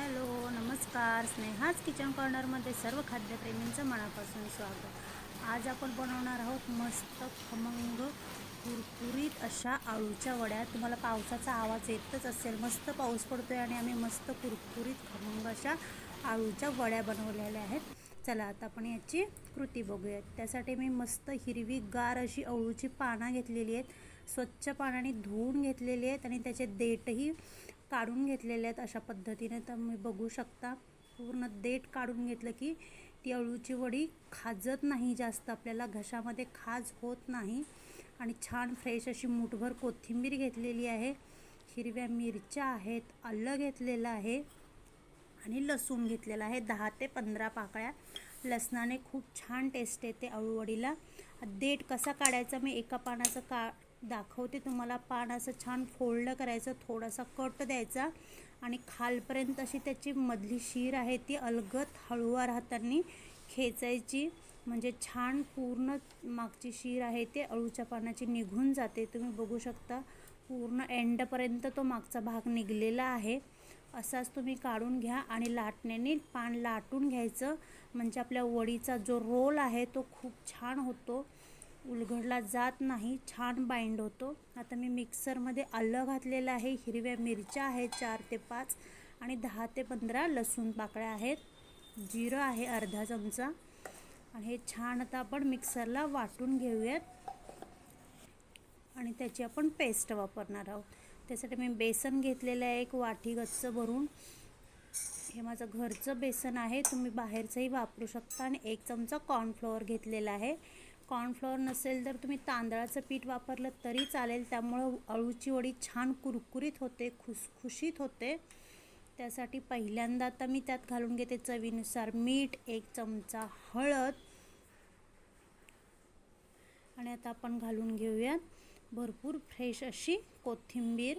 Hello नमस्कार. स्नेहाच kitchen कॉर्नरमध्ये सर्व खाद्यप्रेमींचं मनापासून स्वागत. आज आपण बनवणार आहोत मस्त खमंग कुरकुरीत अशा आळूच्या वड्या. तुम्हाला पावसाचा आवाज येतच असेल. मस्त पाऊस पडतो आहे आणि आम्ही मस्त कुरकुरीत खमंग अशा आळूच्या वड्या बनवलेल्या आहेत. चला आता आपण याची कृती बघूयात. त्यासाठी मी मस्त हिरवी गार अशी अळूची पानं घेतलेली आहेत. स्वच्छ पाण्याने धुवून घेतलेली आहेत आणि त्याचे देठही काढून घेतलेले आहेत अशा पद्धतीने तर मी बघू शकता. पूर्ण देठ काढून घेतलं की ती अळूची वडी खाजत नाही जास्त. आपल्याला घशामध्ये खाज होत नाही. आणि छान फ्रेश अशी मुठभर कोथिंबीर घेतलेली आहे. हिरव्या मिरच्या आहेत आलं घेतलेलं आहे आणि लसूण घेतलेला आहे. दहा ते पंधरा पाकळ्या. लसणाने खूप छान टेस्ट येते अळूवडीला. देठ कसा काढायचा? मी एका पानाचं का दाखवते तुम्हाला. पान असं छान फोल्ड करायचं थोडासा कट द्यायचा आणि खालपर्यंत अशी त्याची मधली शीर आहे ती अलगत हळूवार हातांनी खेचायची. म्हणजे छान पूर्ण मागची शीर आहे ते अळूच्या पानाची निघून जाते. तुम्ही बघू शकता पूर्ण एंडपर्यंत तो मागचा भाग निघलेला आहे. असाच तुम्ही काढून घ्या आणि लाटण्याने पान लाटून घ्यायचं. म्हणजे आपल्या वडीचा जो रोल आहे तो खूप छान होतो. उलगडला जात नाही छान बाइंड होतो. आता मी मिक्सरमध्ये आलं घातलेलं आहे हिरव्या मिरच्या आहेत चार ते पाच आणि दहा ते पंधरा लसूण पाकळ्या आहेत. जिरं आहे अर्धा चमचा. आणि हे छान आता आपण मिक्सरला वाटून घेऊयात. आणि त्याची आपण पेस्ट वापरणार आहोत. त्यासाठी मी बेसन घेतलेलं आहे एक वाटी गच्च भरून. हे माझं घरचं बेसन आहे तुम्ही बाहेरचंही वापरू शकता. आणि एक चमचा कॉर्नफ्लॉवर घेतलेला आहे. कॉर्नफ्लॉवर नसेल तर तुम्ही तांदळाचं पीठ वापरलं तरी चालेल. त्यामुळं अळूची वडी छान कुरकुरीत होते खुसखुशीत होते. त्यासाठी पहिल्यांदा आता मी त्यात घालून घेते चवीनुसार मीठ एक चमचा हळद. आणि आता आपण घालून घेऊयात भरपूर फ्रेश अशी कोथिंबीर.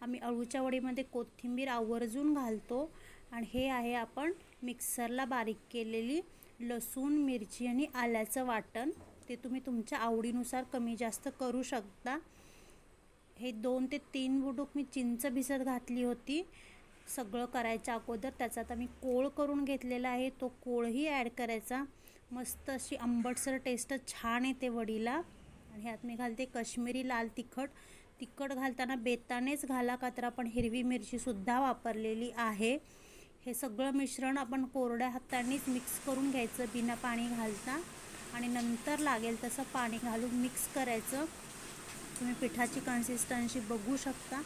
आम्ही अळूच्या वडीमध्ये कोथिंबीर आवर्जून घालतो. आणि हे आहे आपण मिक्सरला बारीक केलेली लसूण मिरची आणि आल्याचं वाटण. ते तुम्ही तुमच्या आवडीनुसार कमी जास्त करू शकता. हे दोन ते तीन बुडूक मी चिंच भिजत घातली होती. सगळं करायच्या अगोदर त्याचा आता मी कोळ करून घेतलेला आहे. तो कोळही ॲड करायचा. मस्त अशी आंबटसर टेस्ट छान येते वडीला. आणि ह्यात मी घालते कश्मीरी लाल तिखट. तिखट घालताना बेतानेच घाला का तर आपण हिरवी मिरचीसुद्धा वापरलेली आहे. हे सगळं मिश्रण आपण कोरड्या हातानेच मिक्स करून घ्यायचं बिना पाणी घालता. आणि नंतर लागेल तसं पाणी घालून मिक्स करायचं. तुम्ही पिठाची कन्सिस्टन्सी बघू शकता.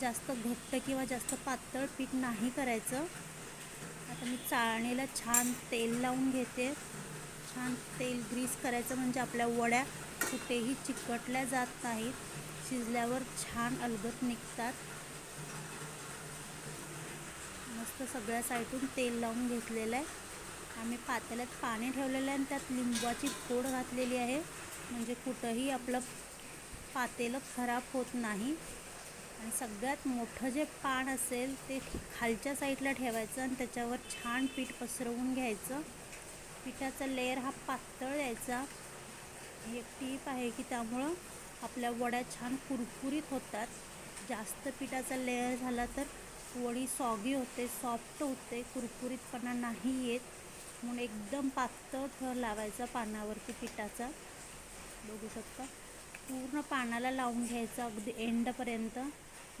जास्त घट्ट किंवा जास्त पातळ पीठ नाही करायचं. आता मी चाळणीला छान तेल लावून घेते. छान तेल ग्रीस करायचं म्हणजे आपल्या वड्या कुठेही चिकटल्या जात नाहीत. शिजल्यावर छान अलगत निघतात. मस्त सगळ्या साईडून तेल लावून घेतलेलं आहे. आम्ही पातेल्यात पाणी ठेवलेलं आहे आणि त्यात लिंबाची फोड घातलेली आहे. म्हणजे कुठंही आपलं पातेलं खराब होत नाही. आणि सगळ्यात मोठं जे पान असेल ते खालच्या साईडला ठेवायचं आणि त्याच्यावर छान पीठ पसरवून घ्यायचं. पिठाचा लेअर हा पातळ यायचा. एक टीप आहे की त्यामुळं आपल्या वड्या छान कुरकुरीत होतात. जास्त पिठाचा लेअर झाला तर वडी सॉगी होते सॉफ्ट होते कुरकुरीतपणा नाही येत. म्हणून एकदम पातळ थर लावायचा पानावरती पिठाचा. बघू शकता. पूर्ण पानाला लावून घ्यायचं अगदी एंडपर्यंत.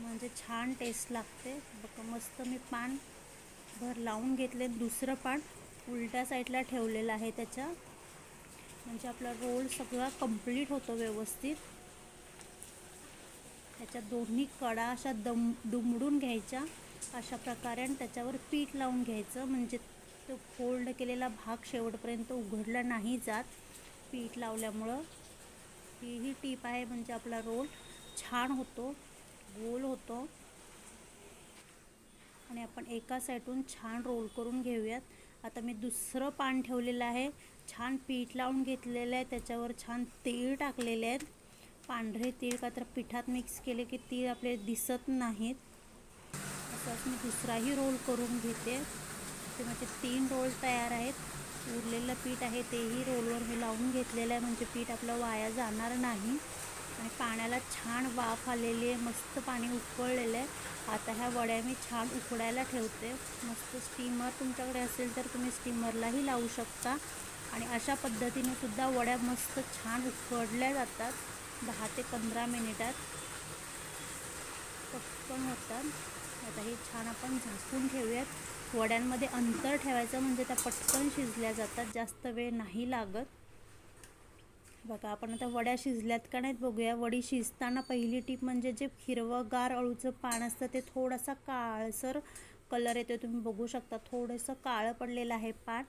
म्हणजे छान टेस्ट लागते. बघा मस्त मी पान भर लावून घेतले. दुसरं पान उलट्या साईडला ठेवलेलं आहे त्याच्या म्हणजे आपला रोल सगळा कंप्लीट होतो व्यवस्थित. त्याच्या दोन्ही कडा अशा दम दुमडून घ्यायच्या. अशा प्रकारे आणि त्याच्यावर पीठ लावून घ्यायचं. म्हणजे तो फोल्ड केलेला भाग शेवटपर्यंत उघडला नाही जात. पीठ लावल्यामुळं ही ही टीप आहे. म्हणजे आपला रोल छान होतो. गोल होतो. आणि आपण एका साईडून छान रोल करून घेऊयात. आता मी दुसरं पान ठेवलेलं आहे. छान पीठ लावून घेतलेलं आहे. त्याच्यावर छान तेल टाकलेले आहेत पांढरे तीळ का तर पिठात मिक्स केले की तीळ आपले दिसत नाहीत. असंच मी दुसराही रोल करून घेते. ते म्हणजे तीन रोल तयार आहेत. उरलेलं पीठ आहे तेही रोलवर मी लावून घेतलेलं आहे. म्हणजे पीठ आपलं वाया जाणार नाही. आणि पाण्याला छान वाफ आलेली आहे. मस्त पाणी उकळलेलं आहे. आता ह्या वड्या मी छान उकडायला ठेवते. मस्त स्टीमर तुमच्याकडे असेल तर तुम्ही स्टीमरलाही लावू शकता. आणि अशा पद्धतीने सुद्धा वड्या मस्त छान उकडल्या जातात. दहा ते पंधरा मिनिटात पटकन होतात. आता हे छान आपण झाकून ठेवूयात. वड्यांमध्ये अंतर ठेवायचं म्हणजे त्या पटकन शिजल्या जातात जास्त वेळ नाही लागत. बघा आपण आता वड्या शिजल्यात का नाहीत बघूया. वडी शिजताना पहिली टीप म्हणजे जे हिरवंगार अळूचं पान असतं ते थोडासा काळसर कलर येतो तुम्ही बघू शकता थोडंसं काळं पडलेलं आहे पान.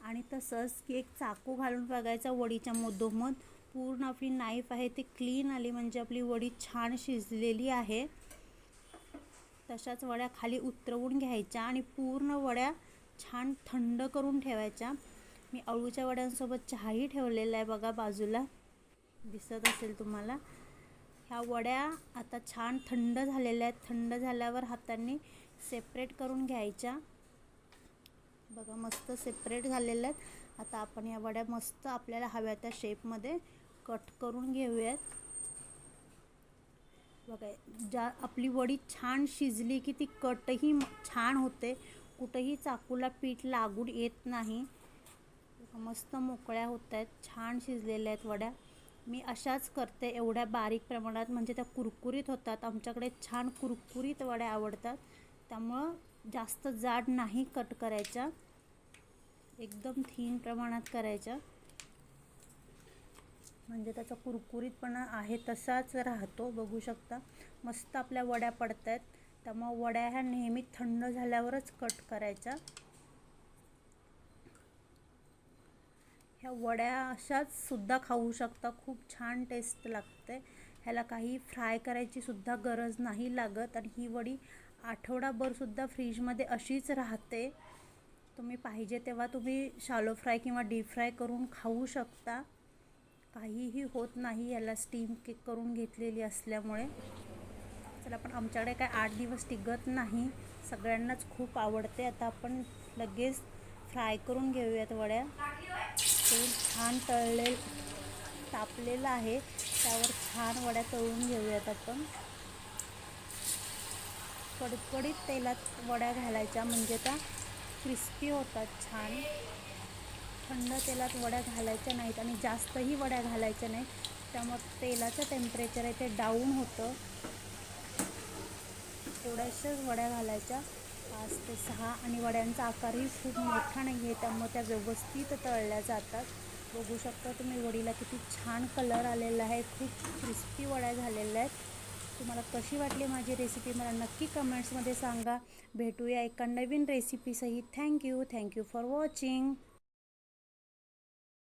आणि तसंच की एक चाकू घालून बघायचा वडीच्या मधोमध. पूर्ण आपली नाईफ आहे ती क्लीन आली म्हणजे आपली वडी छान शिजलेली आहे. तशाच वड्या खाली उतरवून घ्यायच्या आणि पूर्ण वड्या छान थंड करून ठेवायच्या. मी अळूच्या वड्यांसोबत चहाही ठेवलेला आहे बघा बाजूला. दिसत असेल तुम्हाला. ह्या वड्या आता छान थंड झालेल्या आहेत. थंड झाल्यावर हातांनी सेपरेट करून घ्यायच्या. बघा मस्त सेपरेट झालेल्या आहेत. आता आपण या वड्या मस्त आपल्याला हव्या त्या शेपमध्ये कट करून घेऊयात. बघा ज्या आपली वडी छान शिजली की ती कटही छान होते. कुठंही चाकूला पीठ लागून येत नाही. मस्त मोकळ्या होत आहेत छान शिजलेल्या आहेत वड्या. मी अशाच करते एवढ्या बारीक प्रमाणात. म्हणजे त्या कुरकुरीत होतात. आमच्याकडे छान कुरकुरीत वड्या आवडतात. त्यामुळं जास्त जाड नाही कट करायच्या. एकदम थीन प्रमाणात करायच्या. म्हणजे त्याचा कुरकुरीतपणा आहे तसाच राहतो बघू शकता. मस्त आपल्या वड्या पडत आहेत त्यामुळं वड्या ह्या नेहमी थंड झाल्यावरच कट करायच्या. ह्या वड्या अशाच सुद्धा खाऊ शकता. खूप छान टेस्ट लागते. ह्याला काही फ्राय करायची सुद्धा गरज नाही लागत आणि ही वडी आठवडाभरसुद्धा फ्रीजमध्ये अशीच राहते. तुम्ही पाहिजे तेव्हा तुम्ही शालो फ्राय किंवा डीप फ्राय करून खाऊ शकता. काहीही होत नाही याला स्टीम केक करून घेतलेली असल्यामुळे. चला पण आमच्याकडे काय आठ दिवस टिकत नाही. सगळ्यांनाच खूप आवडते. आता आपण लगेच फ्राय करून घेऊयात वड्या. तेल छान तळले तापलेलं आहे. त्यावर छान वड्या तळून घेऊयात आपण. कडकडीत तेलात वड्या घालायच्या म्हणजे त्या क्रिस्पी होतात छान. थंड तेलात वड्या घालायच्या नाहीत आणि जास्तही वड्या घालायच्या नाहीत. त्यामुळं तेलाचं टेम्परेचर आहे ते डाऊन होतं. थोड्याशाच वड्या घालायच्या. पाच ते सहा आणि वड्यांचा आकारही खूप मोठा नाही आहे त्यामुळे त्या व्यवस्थित तळल्या जातात. बघू शकता तुम्ही वडीला किती छान कलर आलेला आहे खूप क्रिस्पी वड्या झालेल्या आहेत. तुम्हाला कशी वाटली माझी रेसिपी मला नक्की कमेंट्समध्ये सांगा. भेटूया एका नवीन रेसिपीसहित thank you thank you for watching